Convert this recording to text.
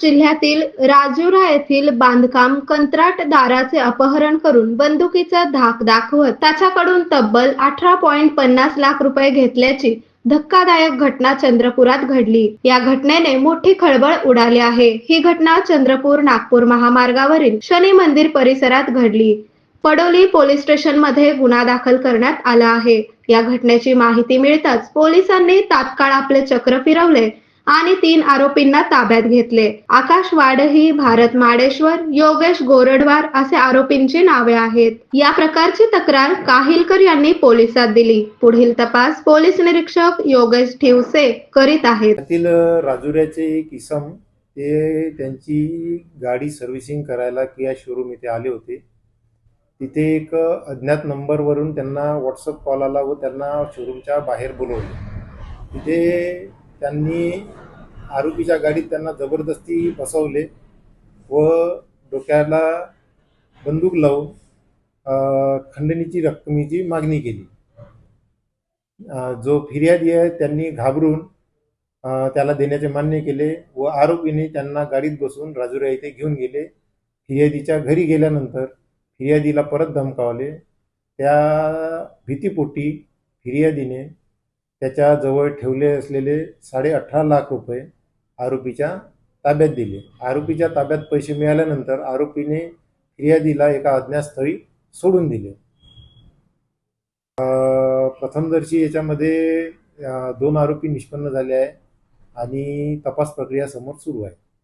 जिल्ह्यातील राजुरा येथील बांधकाम कंत्राटदाराचे अपहरण करून बंदुकीचा धाक दाखवत त्याच्याकडून तब्बल अठरा पॉइंट पन्नास लाख रुपये घेतल्याची धक्कादायक घटना चंद्रपुरात घडली. या घटनेने मोठी खळबळ उडाली आहे. ही घटना चंद्रपूर नागपूर महामार्गावरील शनी मंदिर परिसरात घडली. पडोली पोलीस स्टेशनमध्ये गुन्हा दाखल करण्यात आला आहे. या घटनेची माहिती मिळताच पोलिसांनी तात्काळ आपले चक्र फिरवले. आणि तीन आरोपींना ताब्यात घेतले. आकाश वाडही भारत माडेश्वर योगेश गोरडवार असे आरोपींची नावे आहेत. या प्रकारची तक्रार काहिलकर यांनी पोलिसात दिली. पुढील तपास पोलीस निरीक्षक योगेश ठिवसे करीत आहेत. त्यातील राजुऱ्याचे एक इसम ते त्यांची गाडी सर्व्हिसिंग करायला किया शोरूम इथे आले होते. तिथे एक अज्ञात नंबरवरून त्यांना व्हॉट्सअप कॉल आला व त्यांना शोरूमच्या बाहेर बोलवले. तिथे त्यांनी आरोपीच्या गाडीत त्यांना जबरदस्ती बसवले व डोक्याला बंदूक लावून खंडणीची रक्कमेची मागणी केली. जो फिर्यादी आहे त्यांनी घाबरून त्याला देण्याचे मान्य केले व आरोपीने त्यांना गाडीत बसून राजुरा येथे घेऊन गेले. फिर्यादीच्या घरी गेल्यानंतर फिर्यादीला परत धमकावले. त्या भीतीपोटी फिर्यादीने त्याच्याजवळ ठेवले असलेले साडे अठरा लाख रुपये आरोपीच्या ताब्यात दिले. आरोपीच्या ताब्यात पैसे मिळाल्यानंतर आरोपीने फिर्यादीला एका अज्ञातस्थळी सोडून दिले. अ, प्रथमदर्शी याच्यामध्ये दोन आरोपी निष्पन्न झाले आहे आणि तपास प्रक्रिया समोर सुरू आहे.